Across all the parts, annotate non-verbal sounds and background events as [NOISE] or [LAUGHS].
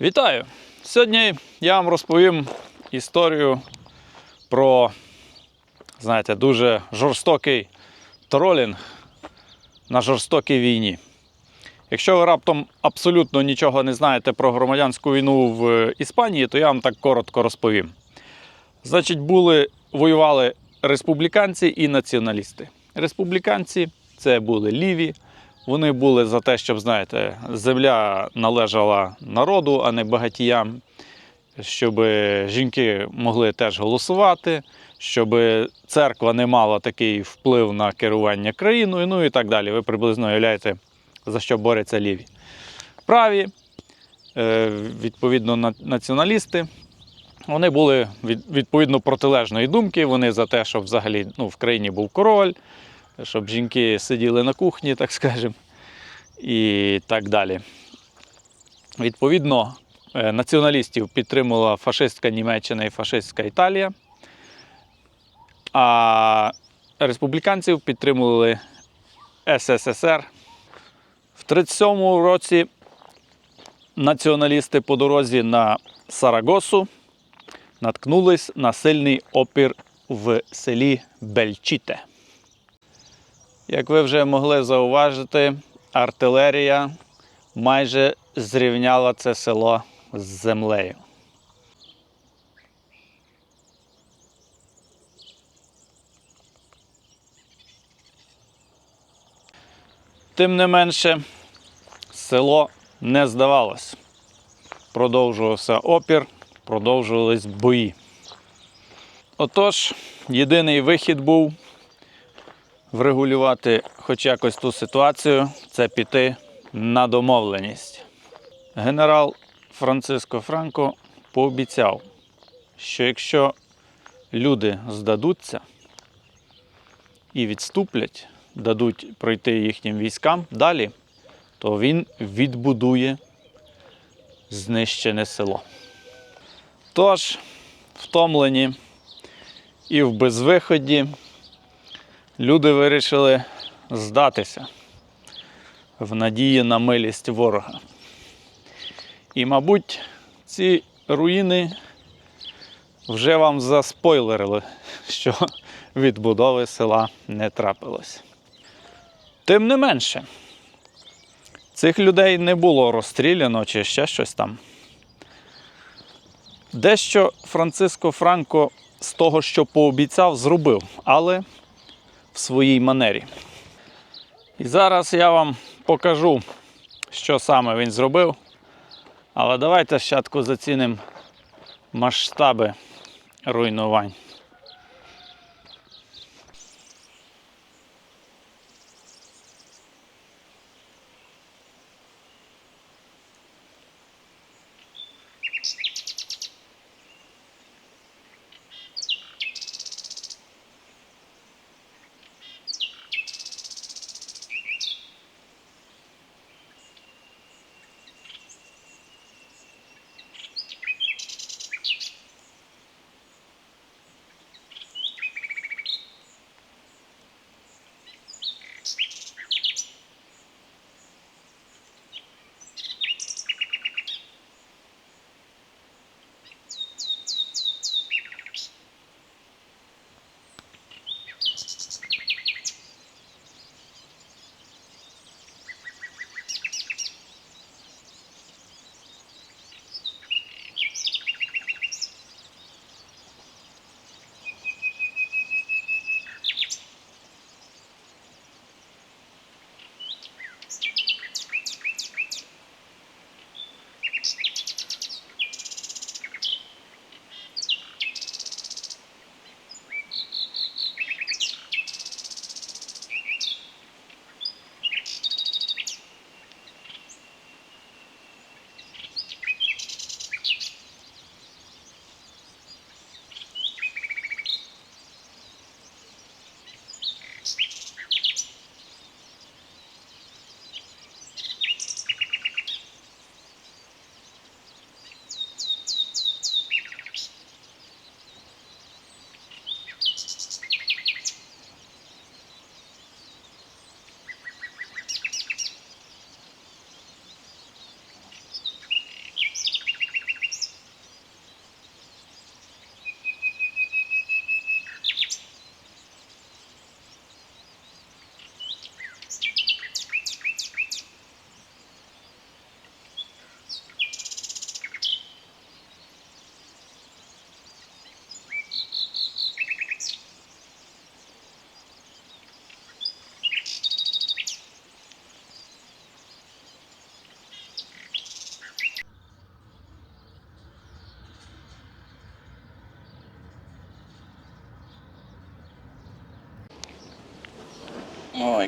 Вітаю! Сьогодні я вам розповім історію про, знаєте, дуже жорстокий тролінг на жорстокій війні. Якщо ви раптом абсолютно нічого не знаєте про громадянську війну в Іспанії, то я вам так коротко розповім. Значить, були, воювали республіканці і націоналісти. Республіканці це були ліві. Вони були за те, щоб, знаєте, земля належала народу, а не багатіям, щоб жінки могли теж голосувати, щоб церква не мала такий вплив на керування країною, ну і так далі. Ви приблизно уявляєте, за що борються ліві. Праві, е, відповідно, націоналісти. Вони були від- відповідно протилежної думки. Вони за те, щоб взагалі ну, в країні був король, щоб жінки сиділи на кухні, так скажемо, і так далі. Відповідно, е, націоналістів підтримувала фашистська Німеччина і фашистська Італія, а республіканців підтримували СССР. В 1937 році націоналісти по дорозі на Сарагосу наткнулись на сильний опір в селі Бельчіте. Як ви вже могли зауважити, артилерія майже зрівняла це село з землею. Тим не менше, село не здавалось. Продовжувався опір, продовжувались бої. Отож, єдиний вихід був врегулювати хоч якось ту ситуацію це піти на домовленість. Генерал Франциско Франко пообіцяв, що якщо люди здадуться і відступлять, дадуть пройти їхнім військам далі, то він відбудує знищене село. Тож, втомлені і в безвиході, люди вирішили здатися в надії на милість ворога. І, мабуть, ці руїни вже вам заспойлерили, що відбудови села не трапилось. Тим не менше, цих людей не було розстріляно чи ще щось там. Дещо Франциско Франко з того, що пообіцяв, зробив, але своїй манері. І зараз я вам покажу, що саме він зробив. Але давайте спочатку зацінимо масштаби руйнувань.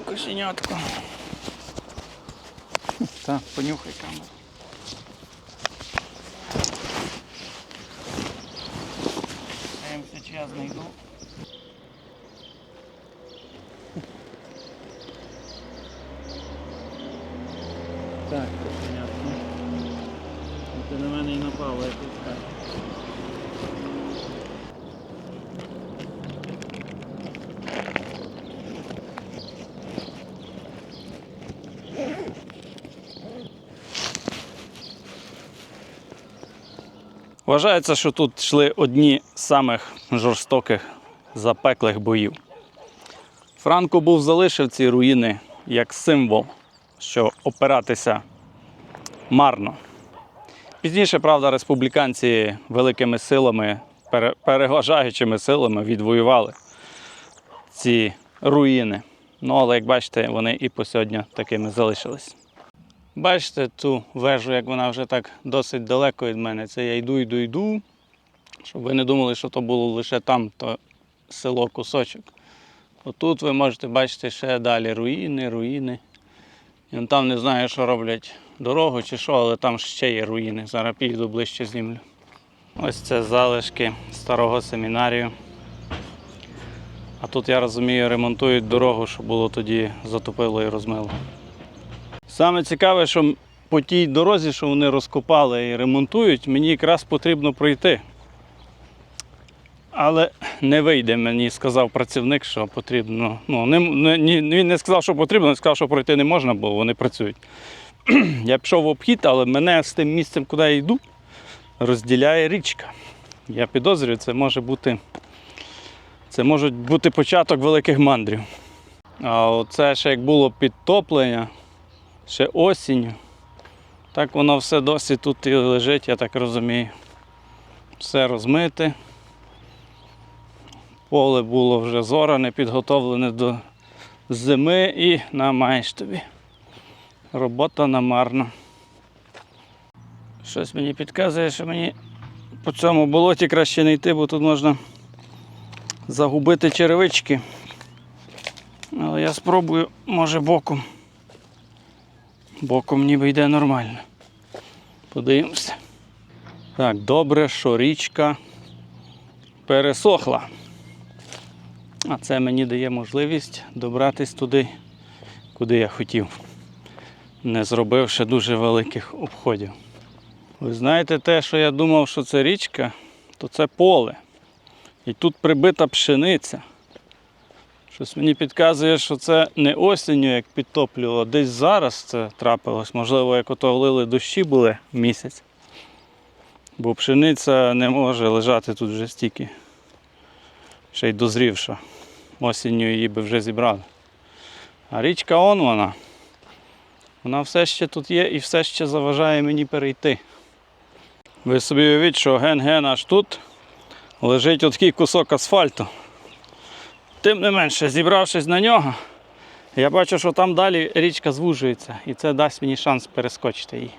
Ой, кошенятку. Так, понюхай камеру. Я им сейчас знайду. Так, кошенятко. Ти на мене і напав, я тут скажу. Вважається, що тут йшли одні з самих жорстоких запеклих боїв. Франко був залишив ці руїни як символ, що опиратися марно. Пізніше, правда, республіканці великими силами, пере- переважаючими силами відвоювали ці руїни. Ну, але як бачите, вони і по сьогодні такими залишились. Бачите ту вежу, як вона вже так досить далеко від мене. Це я йду, йду, йду. Щоб ви не думали, що то було лише там, то село кусочок. Отут ви можете бачити ще далі руїни, руїни. І вон там не знаю, що роблять дорогу чи що, але там ще є руїни. Зараз підійду ближче знімлю. Ось це залишки старого семінарію. А тут, я розумію, ремонтують дорогу, щоб було тоді затопило і розмило. Саме цікаве, що по тій дорозі, що вони розкопали і ремонтують, мені якраз потрібно пройти. Але не вийде, мені сказав працівник, що потрібно. Ну, не, не, він не сказав, що потрібно, він сказав, що пройти не можна, бо вони працюють. [CLEARS THROAT] Я пішов в обхід, але мене з тим місцем, куди я йду, розділяє річка. Я підозрюю, це може бути. Це може бути початок великих мандрів. А оце ще як було підтоплення, ще осінню. Так воно все досі тут і лежить, я так розумію. Все розмите. Поле було вже зоране, підготовлене до зими і на маєш тобі. Робота намарна. Щось мені підказує, що мені по цьому болоті краще не йти, бо тут можна загубити черевички. Але я спробую, може, боком. Боком ніби йде нормально. Подивимося. Так, добре, що річка пересохла. А це мені дає можливість добратись туди, куди я хотів, не зробивши дуже великих обходів. Ви знаєте те, що я думав, що це річка, то це поле. І тут прибита пшениця. Щось мені підказує, що це не осінню, як підтоплювало, десь зараз це трапилось. Можливо, як ото лили дощі були місяць. Бо пшениця не може лежати тут вже стільки. Ще й дозрівша. Осінню її би вже зібрали. А річка он вона. Вона все ще тут є і все ще заважає мені перейти. Ви собі уявіть, що ген-ген аж тут лежить отакий кусок асфальту. Тим не менше, зібравшись на нього, я бачу, що там далі річка звужується, і це дасть мені шанс перескочити її.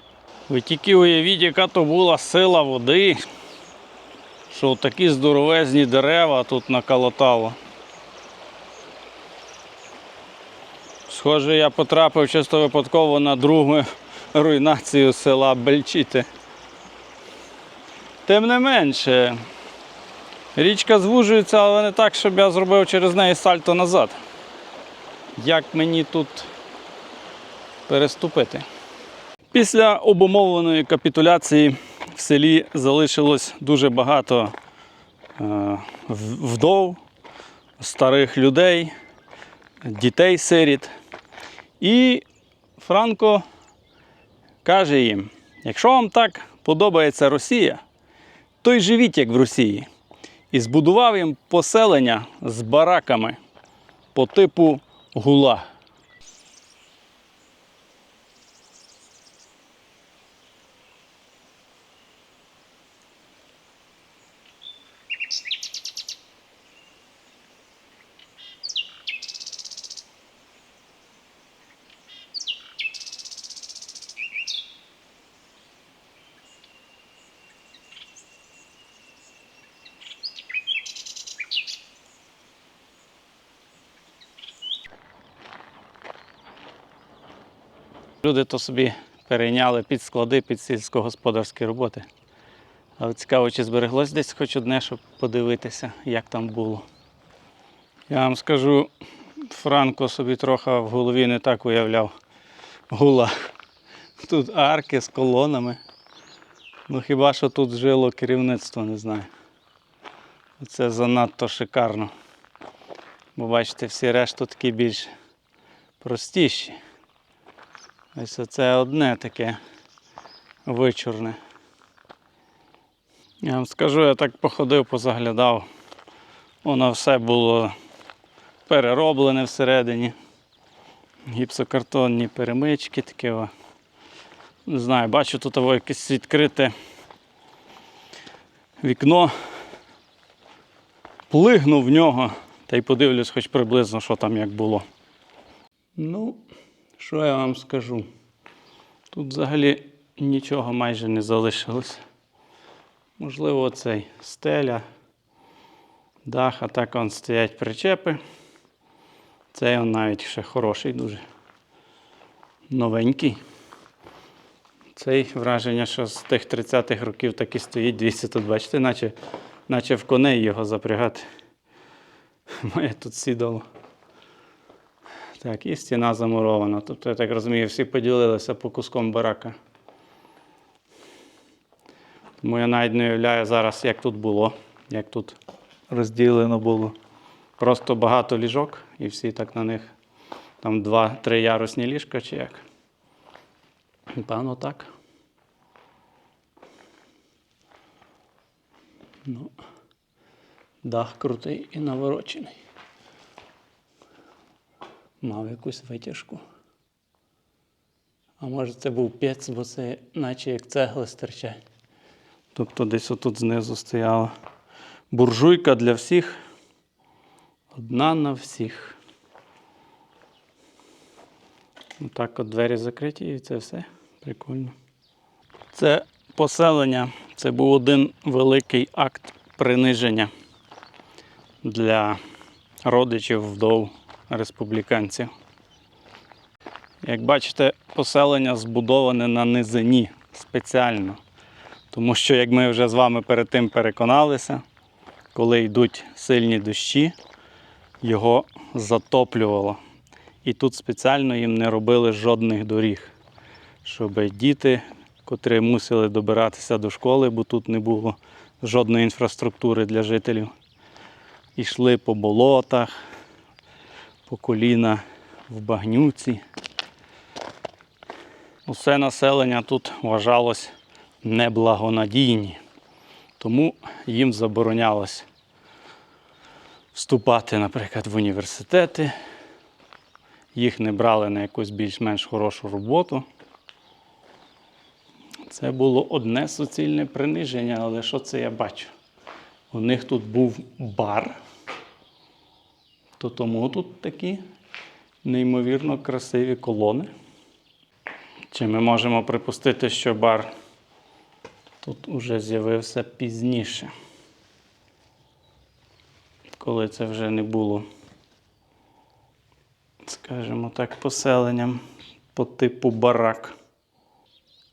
Ви тільки уявіть, яка то була сила води, що такі здоровезні дерева тут наколотало. Схоже, я потрапив чисто випадково на другу руйнацію села Бельчити. Тим не менше, річка звужується, але не так, щоб я зробив через неї сальто назад. Як мені тут переступити? Після обумовленої капітуляції в селі залишилось дуже багато е, вдов, старих людей, дітей-сиріт. І Франко каже їм: якщо вам так подобається Росія, то й живіть як в Росії. І збудував їм поселення з бараками по типу гулаг. Люди то собі перейняли під склади, під сільськогосподарські роботи. Але цікаво, чи збереглось десь хоч одне, щоб подивитися, як там було. Я вам скажу, Франко собі трохи в голові не так уявляв гулаг. Тут арки з колонами. Ну хіба що тут жило керівництво, не знаю. Це занадто шикарно. Бо бачите, всі решту такі більш простіші. Ось це одне таке вичурне. Я вам скажу, я так походив, позаглядав. Воно все було перероблене всередині. Гіпсокартонні перемички такі. О. Не знаю, бачу тут якесь відкрите вікно. Плигну в нього та й подивлюсь хоч приблизно, що там як було. Ну, що я вам скажу? Тут взагалі нічого майже не залишилось. Можливо, цей стеля, дах, а так он стоять причепи. Цей он навіть ще хороший дуже. Новенький. Цей враження, що з тих 30-х років так і стоїть 200 тут, бачите, наче, наче в коней його запрягати. [LAUGHS] Моє тут сідало. Так, і стіна замурована. Тобто, я так розумію, всі поділилися по куском барака. Тому я навіть не уявляю зараз, як тут було, як тут розділено було. Просто багато ліжок, і всі так на них. Там два-три ярусні ліжка чи як. Певно, так. Ну, дах крутий і наворочений. Мав якусь витяжку. А може це був пець, бо це наче як цегли стирчать. Тобто десь отут знизу стояла буржуйка для всіх. Одна на всіх. Отак от двері закриті і це все. Прикольно. Це поселення, це був один великий акт приниження для родичів вдов республіканців. Як бачите, поселення збудоване на низині спеціально. Тому що, як ми вже з вами перед тим переконалися, коли йдуть сильні дощі, його затоплювало. І тут спеціально їм не робили жодних доріг, щоб діти, котрі мусили добиратися до школи, бо тут не було жодної інфраструктури для жителів, йшли по болотах, по коліна в багнюці. Усе населення тут вважалось неблагонадійні, тому їм заборонялось вступати, наприклад, в університети. Їх не брали на якусь більш-менш хорошу роботу. Це було одне суцільне приниження, але що це я бачу? У них тут був бар, то тому тут такі неймовірно красиві колони. Чи ми можемо припустити, що бар тут уже з'явився пізніше, коли це вже не було, скажімо так, поселенням по типу барак.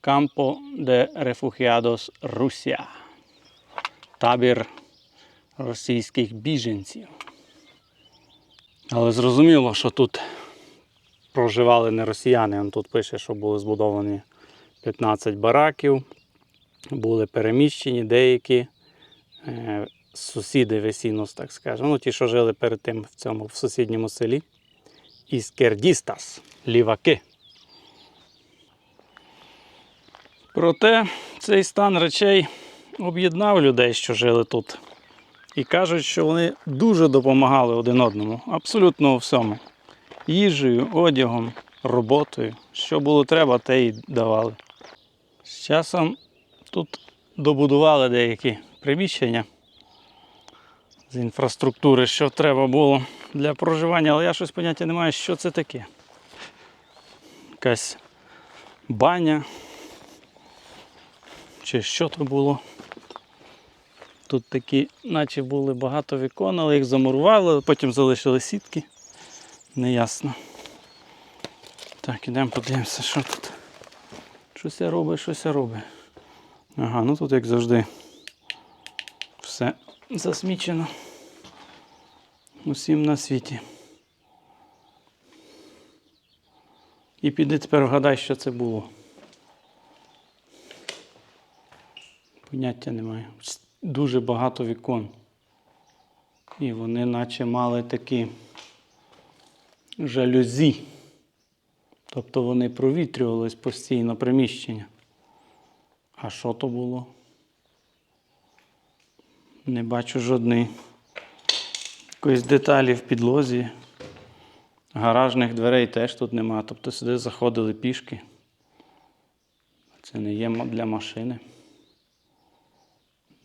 Campo de Refugiados Русія. Табір російських біженців. Але зрозуміло, що тут проживали не росіяни. Он тут пише, що були збудовані 15 бараків, були переміщені деякі е, сусіди Весінос, так скажемо. Ну, ті, що жили перед тим в цьому в сусідньому селі. Іскердістас, ліваки. Проте цей стан речей об'єднав людей, що жили тут. І кажуть, що вони дуже допомагали один одному, абсолютно у всьому. Їжею, одягом, роботою. Що було треба, те й давали. З часом тут добудували деякі приміщення з інфраструктури, що треба було для проживання, але я щось поняття не маю, що це таке. Якась баня. Чи що то було? Тут такі, наче були багато вікон, але їх замурували, потім залишили сітки. Неясно. Так, ідемо подивимося, що тут. Щось я робить, щось я робить. Ага, ну тут, як завжди, все засмічено. Усім на світі. І піди тепер вгадай, що це було. Поняття немає. Дуже багато вікон. І вони наче мали такі жалюзі. Тобто вони провітрювались постійно приміщення. А що то було? Не бачу жодної якоїсь деталі в підлозі. Гаражних дверей теж тут нема. Тобто сюди заходили пішки. Це не є для машини.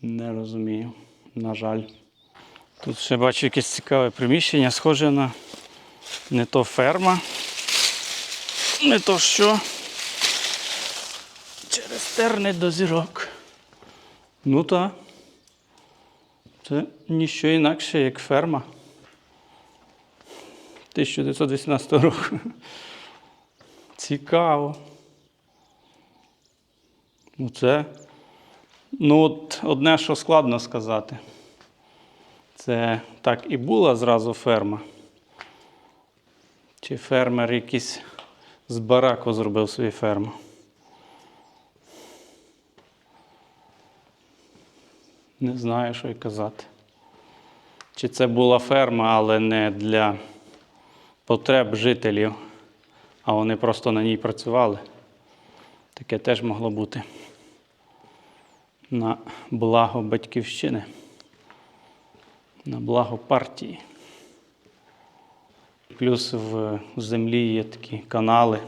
Не розумію. На жаль. Тут ще бачу якесь цікаве приміщення, схоже на не то ферма, не то що. Через терни до зірок. Ну так. Це ніщо інакше, як ферма. 1918 року. Цікаво. Ну, це. Ну, от одне, що складно сказати. Це так і була зразу ферма. Чи фермер якийсь з бараку зробив свою ферму. Не знаю, що й казати. Чи це була ферма, але не для потреб жителів, а вони просто на ній працювали. Таке теж могло бути на благо батьківщини, на благо партії. Плюс в землі є такі канали,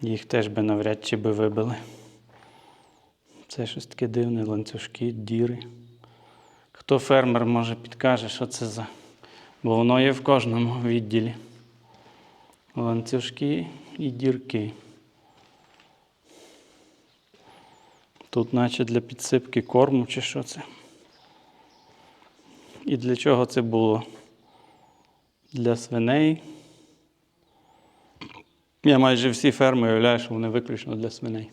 їх теж би навряд чи би вибили. Це щось таке дивне, ланцюжки, діри. Хто фермер, може підкаже, що це за. Бо воно є в кожному відділі. Ланцюжки і дірки. Тут, наче для підсипки корму чи що це. І для чого це було? Для свиней. Я майже всі ферми уявляю, що вони виключно для свиней.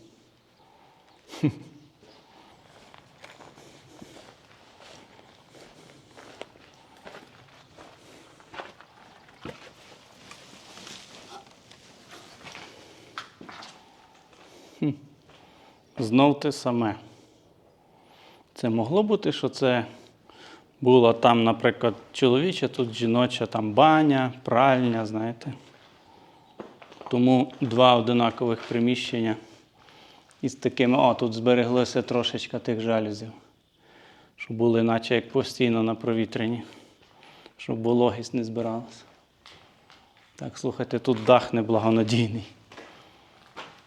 Знов те саме. Це могло бути, що це була там, наприклад, чоловіча, тут жіноча там баня, пральня, знаєте. Тому два одинакових приміщення із такими, о, тут збереглося трошечка тих жалюзів, щоб були наче як постійно на провітренні, щоб вологість не збиралася. Так, слухайте, тут дах неблагонадійний.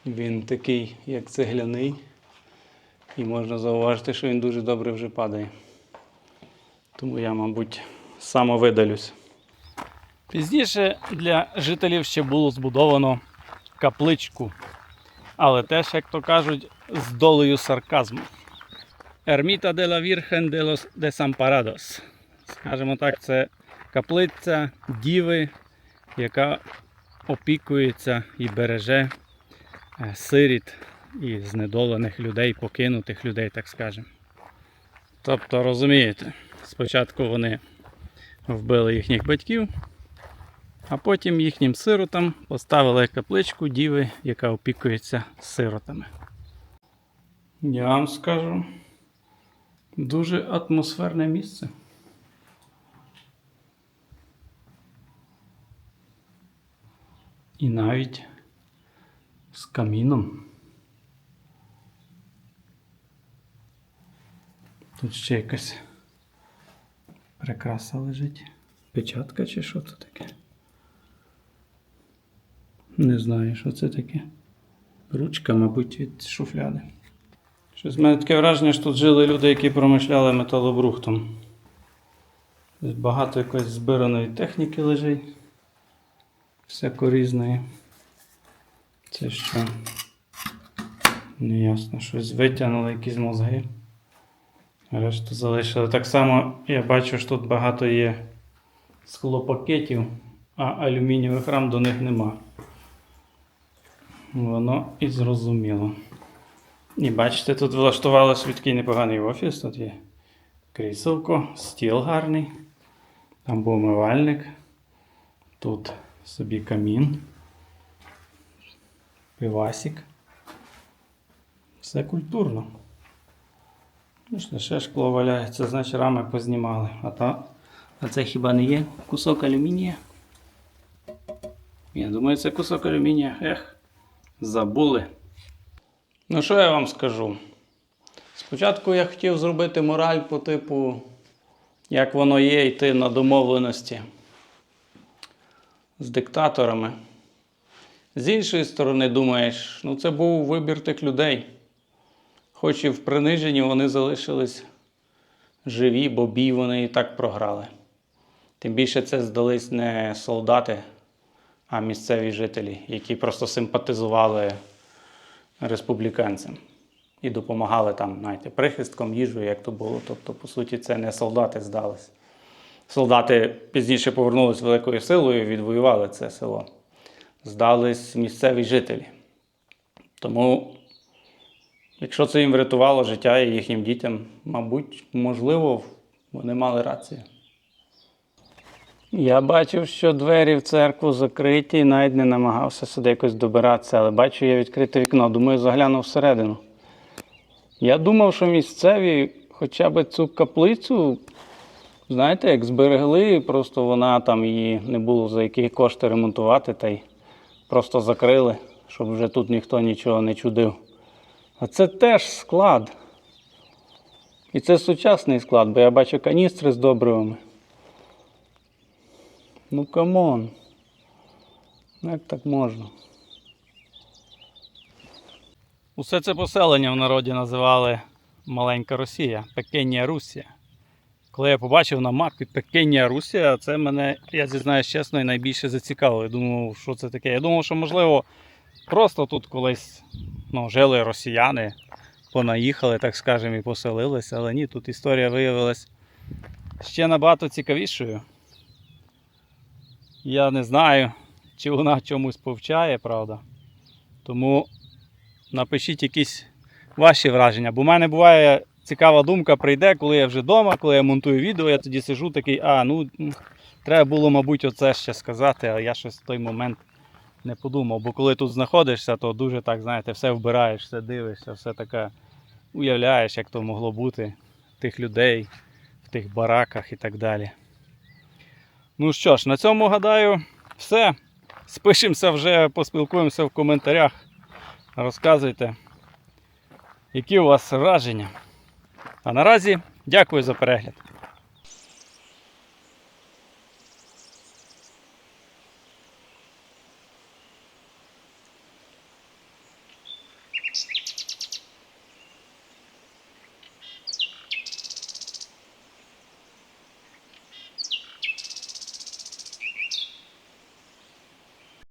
Він такий, як цегляний, і можна зауважити, що він дуже добре вже падає. Тому я, мабуть, самовидалюсь. Пізніше для жителів ще було збудовано капличку, але теж, як то кажуть, з долею сарказму. Ermita de la Virgen de los Desamparados. Скажімо так, це каплиця діви, яка опікується і береже е, сиріт і знедолених людей, покинутих людей, так скажемо. Тобто, розумієте, спочатку вони вбили їхніх батьків, а потім їхнім сиротам поставили капличку діви, яка опікується сиротами. Я вам скажу, дуже атмосферне місце. І навіть з каміном. Тут ще якась прикраса лежить. Печатка чи що це таке? Не знаю, що це таке. Ручка, мабуть, від шуфляди. Щось в мене таке враження, що тут жили люди, які промишляли металобрухтом. Тут багато якоїсь збираної техніки лежить. Всяко різної. Це що? Неясно, щось витягнули якісь мозги. Решту залишили. Так само я бачу, що тут багато є склопакетів, а алюмінієвих рам до них нема. Воно і зрозуміло. І бачите, тут влаштували такий непоганий офіс. Тут є кріселко, стіл гарний, там був умивальник, тут собі камін, пивасик. Все культурно. Ну що, ще шкло валяється, значить рами познімали. А, та, а це хіба не є кусок алюмінія? Я думаю, це кусок алюмінія. Ех, забули. Ну, що я вам скажу? Спочатку я хотів зробити мораль по типу, як воно є, йти на домовленості з диктаторами. З іншої сторони, думаєш, ну це був вибір тих людей. Хоч і в приниженні вони залишились живі, бо бій вони і так програли. Тим більше це здались не солдати, а місцеві жителі, які просто симпатизували республіканцям і допомагали там, знаєте, прихистком, їжею, як то було. Тобто, по суті, це не солдати здались. Солдати пізніше повернулись великою силою відвоювали це село. Здались місцеві жителі. Тому, якщо це їм врятувало життя і їхнім дітям, мабуть, можливо, вони мали рацію. Я бачив, що двері в церкву закриті і навіть не намагався сюди якось добиратися, але бачу, я відкрите вікно. Думаю, загляну всередину. Я думав, що місцеві хоча б цю каплицю, знаєте, як зберегли, просто вона там її не було за які кошти ремонтувати, та й просто закрили, щоб вже тут ніхто нічого не чудив. А це теж склад. І це сучасний склад, бо я бачу каністри з добривами. Ну камон. Як так можна? Усе це поселення в народі називали Маленька Росія, Пекенія Русія. Коли я побачив на мапі Пекенія Русія, це мене, я зізнаюсь чесно, найбільше зацікавило. Я думав, що це таке. Я думав, що можливо просто тут колись ну, жили росіяни, понаїхали, так скажемо, і поселилися, але ні, тут історія виявилась ще набагато цікавішою. Я не знаю, чи вона чомусь повчає, правда. Тому напишіть якісь ваші враження. Бо в мене буває цікава думка прийде, коли я вже вдома, коли я монтую відео, я тоді сижу такий, а, ну треба було, мабуть, оце ще сказати, але я щось в той момент не подумав. Бо коли тут знаходишся, то дуже так, знаєте, все вбираєш, все дивишся, все таке уявляєш, як то могло бути тих людей в тих бараках і так далі. Ну що ж, на цьому гадаю, все. Спишемося вже, поспілкуємося в коментарях. Розказуйте, які у вас враження. А наразі дякую за перегляд.